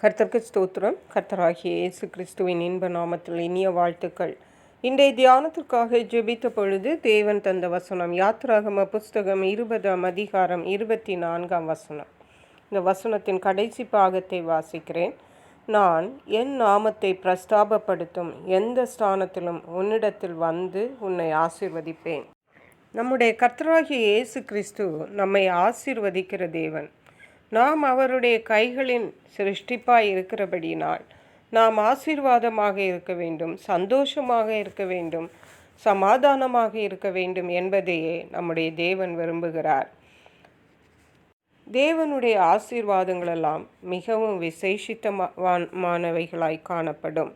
கர்த்தருக்கு ஸ்தோத்திரம். கர்த்தராகிய இயேசு கிறிஸ்துவின் இன்ப நாமத்தில் இனிய வாழ்த்துக்கள். இன்றைய தியானத்திற்காக ஜெபித்த பொழுது தேவன் தந்த வசனம் யாத்ராகம புஸ்தகம் இருபதாம் அதிகாரம் இருபத்தி நான்காம் வசனம். இந்த வசனத்தின் கடைசி பாகத்தை வாசிக்கிறேன். நான் என் நாமத்தை பிரஸ்தாபப்படுத்தும் எந்த ஸ்தானத்திலும் உன்னிடத்தில் வந்து உன்னை ஆசிர்வதிப்பேன். நம்முடைய கர்த்தராகிய இயேசு கிறிஸ்து நம்மை ஆசிர்வதிக்கிற தேவன். நாம் அவருடைய கைகளின் சிருஷ்டிப்பாய் இருக்கிறபடியினால் நாம் ஆசீர்வாதமாக இருக்க வேண்டும் சந்தோஷமாக இருக்க வேண்டும் சமாதானமாக இருக்க வேண்டும் என்பதையே நம்முடைய தேவன் விரும்புகிறார். தேவனுடைய ஆசீர்வாதங்களெல்லாம் மிகவும் விசேஷித்தமானவைகளாய் காணப்படும்.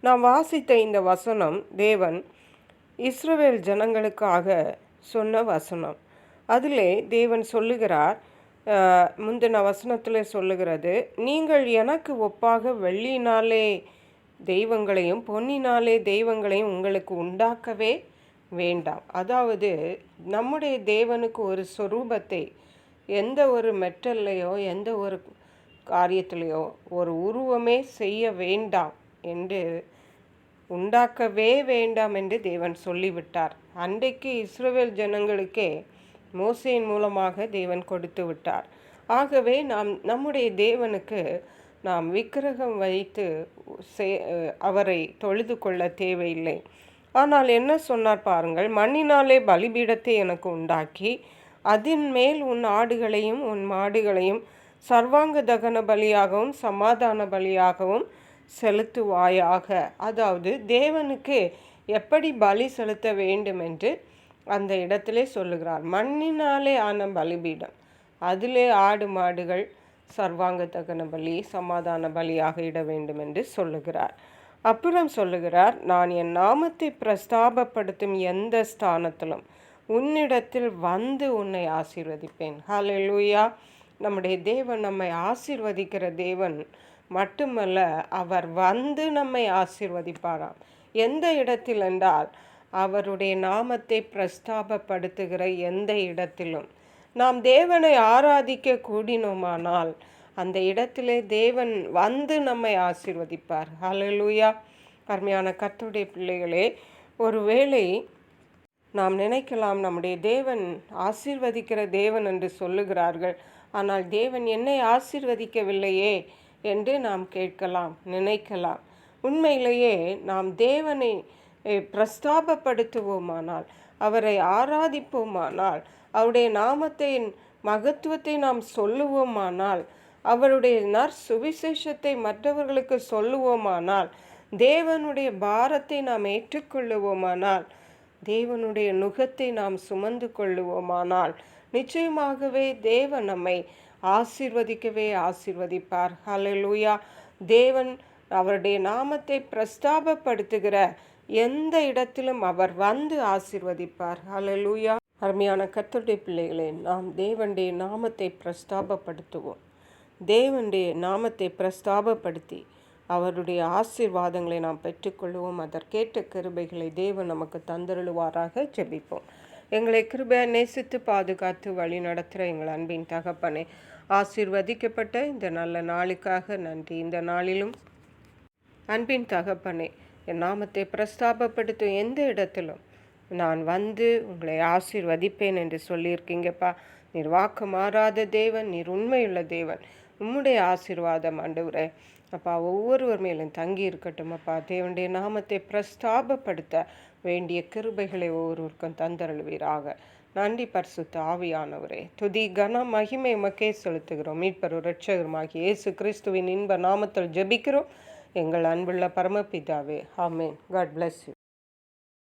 நாம் வாசித்த இந்த வசனம் தேவன் இஸ்ரவேல் ஜனங்களுக்காக சொன்ன வசனம். அதிலே தேவன் சொல்லுகிறார் முந்தின வசனத்தில் சொல்லுகிறது நீங்கள் எனக்கு ஒப்பாக வெள்ளினாலே தெய்வங்களையும் பொன்னினாலே தெய்வங்களையும் உங்களுக்கு உண்டாக்கவே வேண்டாம். அதாவது நம்முடைய தேவனுக்கு ஒரு சொரூபத்தை எந்த ஒரு மெட்டல்லையோ எந்த ஒரு காரியத்திலையோ ஒரு உருவமே செய்ய வேண்டாம் என்று உண்டாக்கவே வேண்டாம் என்று தேவன் சொல்லிவிட்டார். அன்றைக்கு இஸ்ரோவேல் ஜனங்களுக்கே மோசையின் மூலமாக தேவன் கொடுத்து விட்டார். ஆகவே நாம் நம்முடைய தேவனுக்கு நாம் விக்கிரகம் வைத்து அவரை தொழுது கொள்ள தேவையில்லை. ஆனால் என்ன சொன்னார் பாருங்கள் மண்ணினாலே பலிபீடத்தை எனக்கு உண்டாக்கி அதன் மேல் உன் ஆடுகளையும் உன் மாடுகளையும் சர்வாங்க தகன பலியாகவும் சமாதான பலியாகவும் செலுத்துவாயாக. அதாவது தேவனுக்கு எப்படி பலி செலுத்த வேண்டும் என்று அந்த இடத்திலே சொல்லுகிறார். மண்ணினாலே ஆன பலிபீடம். அதிலே ஆடு மாடுகள் சர்வாங்க தகன பலி சமாதான பலியாக இட வேண்டும் என்று சொல்லுகிறார். அப்புறம் சொல்லுகிறார் நான் என் நாமத்தை பிரஸ்தாபப்படுத்தும் எந்த ஸ்தானத்திலும் உன்னிடத்தில் வந்து உன்னை ஆசீர்வதிப்பேன். ஹalleluya. நம்முடைய தேவன் நம்மை ஆசீர்வதிக்கிற தேவன் மட்டுமல்ல அவர் வந்து நம்மை ஆசீர்வதிப்பாராம். எந்த இடத்தில் என்றால் அவருடைய நாமத்தை பிரஸ்தாபப்படுத்துகிற எந்த இடத்திலும். நாம் தேவனை ஆராதிக்க கூடினோமானால் அந்த இடத்திலே தேவன் வந்து நம்மை ஆசீர்வதிப்பார். ஹலலூயா அருமையான கத்துடைய பிள்ளைகளே ஒருவேளை நாம் நினைக்கலாம் நம்முடைய தேவன் ஆசீர்வதிக்கிற தேவன் என்று சொல்லுகிறார்கள். ஆனால் தேவன் என்னை ஆசீர்வதிக்கவில்லையே என்று நாம் கேட்கலாம் நினைக்கலாம். உண்மையிலேயே நாம் தேவனை பிரஸ்தாபப்படுத்துவோமானால் அவரை ஆராதிப்போமானால் அவருடைய நாமத்தின் மகத்துவத்தை நாம் சொல்லுவோமானால் அவருடைய நற்சுவிசேஷத்தை மற்றவர்களுக்கு சொல்லுவோமானால் தேவனுடைய பாரத்தை நாம் ஏற்றுக்கொள்ளுவோமானால் தேவனுடைய நுகத்தை நாம் சுமந்து கொள்ளுவோமானால் நிச்சயமாகவே தேவன் நம்மை ஆசிர்வதிக்கவே ஆசீர்வதிப்பார். ஹலலூயா தேவன் அவருடைய நாமத்தை பிரஸ்தாபப்படுத்துகிற எந்த இடத்திலும் அவர் வந்து ஆசிர்வதிப்பார். ஹalleluya. அருமையான கர்த்தருடைய பிள்ளைகளே நாம் தேவனுடைய நாமத்தை பிரஸ்தாபப்படுத்துவோம். தேவனுடைய நாமத்தை பிரஸ்தாபப்படுத்தி அவருடைய ஆசீர்வாதங்களை நாம் பெற்றுக்கொள்வோம். அதற்கேற்ற கிருபைகளை தேவன் நமக்கு தந்தருளுவாராக ஜெபிப்போம். எங்களை கிருபை நேசித்து பாதுகாத்து வழி நடத்துகிற எங்கள் அன்பின் தகப்பனே ஆசீர்வதிக்கப்பட்ட இந்த நல்ல நாளுக்காக நன்றி. இந்த நாளிலும் அன்பின் தகப்பனே என் நாமத்தை பிரஸ்தாபப்படுத்தும் எந்த இடத்திலும். நான் வந்து உங்களை ஆசீர்வதிப்பேன் என்று சொல்லியிருக்கீங்கப்பா. நீர் வாக்கு மாறாத தேவன் நீர் உண்மையுள்ள தேவன். உம்முடைய ஆசீர்வாதம் ஆண்டவரே. அப்பா ஒவ்வொருவர் மேலும் தங்கி இருக்கட்டும் அப்பா தேவனுடைய நாமத்தை பிரஸ்தாபப்படுத்த வேண்டிய கிருபைகளை ஒவ்வொருவருக்கும் தந்தருள்வீராக. நன்றி பரிசுத்த ஆவியானவரே. துதி கன மகிமை உமக்கே செலுத்துகிறோம். மீட்பர் இரட்சகருமாகிய இயேசு கிறிஸ்துவின் இன்ப நாமத்தில் ஜெபிக்கிறோம். எங்கள் அன்புள்ள பரமபிதாவே. ஆமேன். God bless you